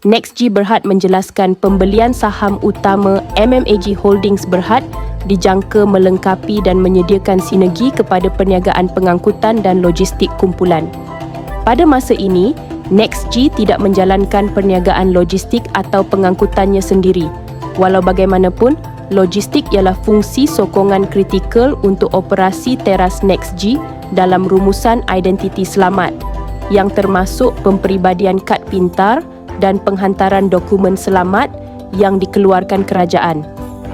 NextG Berhad menjelaskan pembelian saham utama MMAG Holdings Berhad dijangka melengkapi dan menyediakan sinergi kepada perniagaan pengangkutan dan logistik kumpulan. Pada masa ini, NextG tidak menjalankan perniagaan logistik atau pengangkutannya sendiri. Walau bagaimanapun, logistik ialah fungsi sokongan kritikal untuk operasi teras NextG dalam rumusan identiti selamat yang termasuk pemperibadian kad pintar dan penghantaran dokumen selamat yang dikeluarkan kerajaan.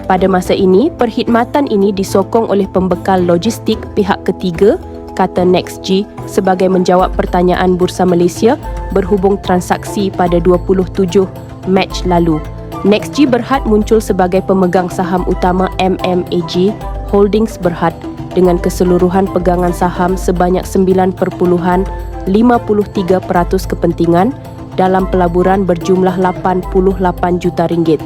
Pada masa ini, perkhidmatan ini disokong oleh pembekal logistik pihak ketiga kata NextG sebagai menjawab pertanyaan Bursa Malaysia berhubung transaksi pada 27 Mac lalu. NextG Berhad muncul sebagai pemegang saham utama MMAG Holdings Berhad dengan keseluruhan pegangan saham sebanyak 9.53% kepentingan dalam pelaburan berjumlah 88 juta ringgit.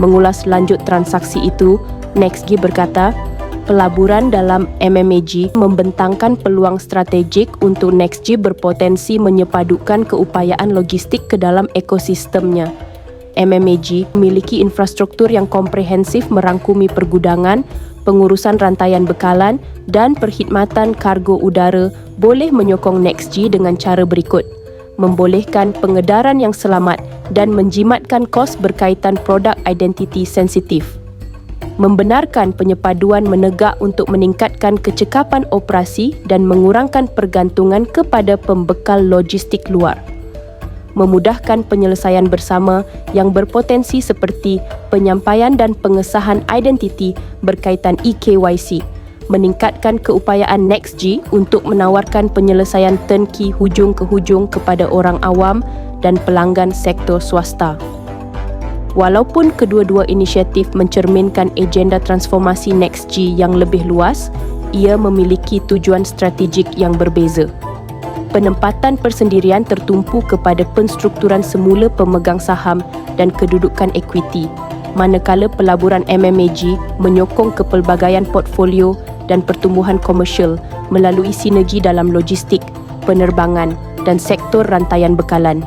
Mengulas lanjut transaksi itu, NextG berkata, pelaburan dalam MMAG membentangkan peluang strategik untuk NextG berpotensi menyepadukan keupayaan logistik ke dalam ekosistemnya. MMAG memiliki infrastruktur yang komprehensif merangkumi pergudangan, pengurusan rantaian bekalan dan perkhidmatan kargo udara boleh menyokong NextG dengan cara berikut membolehkan pengedaran yang selamat dan menjimatkan kos berkaitan produk identiti sensitif. Membenarkan penyepaduan menegak untuk meningkatkan kecekapan operasi dan mengurangkan pergantungan kepada pembekal logistik luar. Memudahkan penyelesaian bersama yang berpotensi seperti penyampaian dan pengesahan identiti berkaitan EKYC meningkatkan keupayaan NextG untuk menawarkan penyelesaian turnkey hujung ke hujung kepada orang awam dan pelanggan sektor swasta. Walaupun kedua-dua inisiatif mencerminkan agenda transformasi NextG yang lebih luas, ia memiliki tujuan strategik yang berbeza. Penempatan persendirian tertumpu kepada penstrukturan semula pemegang saham dan kedudukan equity, manakala pelaburan MMAG menyokong kepelbagaian portfolio dan pertumbuhan komersial melalui sinergi dalam logistik, penerbangan dan sektor rantaian bekalan.